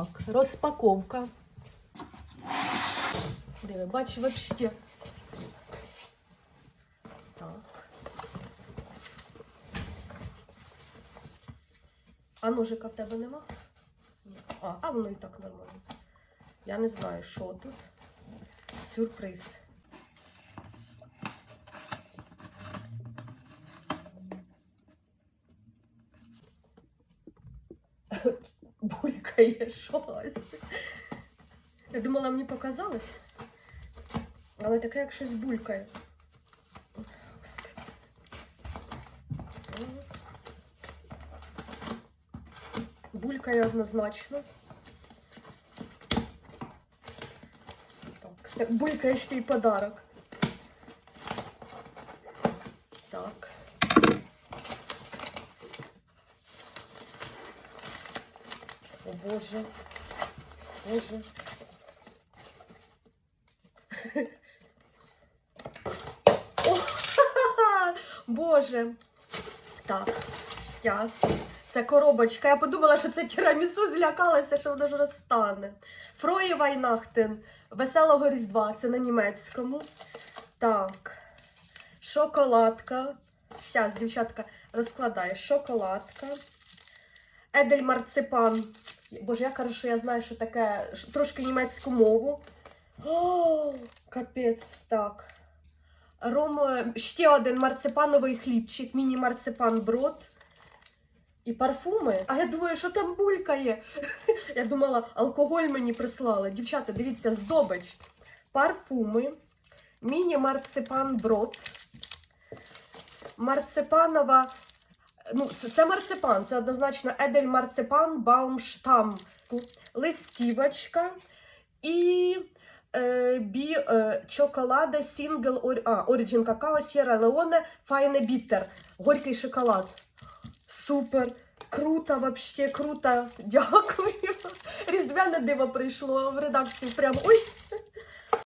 Так, розпаковка. Диви, бач, вообще. Так. А ножика в тебе нема? Ні. А, а воно і так нормально. Я не знаю, що тут. Сюрприз. Булькає щось. Я думала, мені показалось. Але таке, як щось булькає. Господи. Булькає однозначно. Так, так булькає ще й подарок. Боже. Боже. О, Боже. Так, щас. Це коробочка. Я подумала, що це тірамісу, злякалася, що воно ж розтане. Фрої Вайнахтен. Веселого Різдва. Це на німецькому. Так. Шоколадка. Щас, дівчатка, розкладаю. Шоколадка. Едель марципан. Боже, як хорошо, я знаю, що таке трошки німецьку мову. О, капець, так. Ром, е, ще один марципановий хлібчик, міні-марципан брод. І парфуми. А я думаю, що там булькає. Я думала, алкоголь мені прислали. Дівчата, дивіться, здобич. Парфуми, міні-марципан брод. Марципанова ну, це, марципан, це однозначно Едель марципан Баумштам. Листівочка і е, бі е, чоколада Сінгл а, Origin Какао Сєра Леоне Файне Біттер. Горький шоколад. Супер. Круто, вообще круто. Дякую. Різдвяне диво прийшло в редакцію. Прямо. Ой,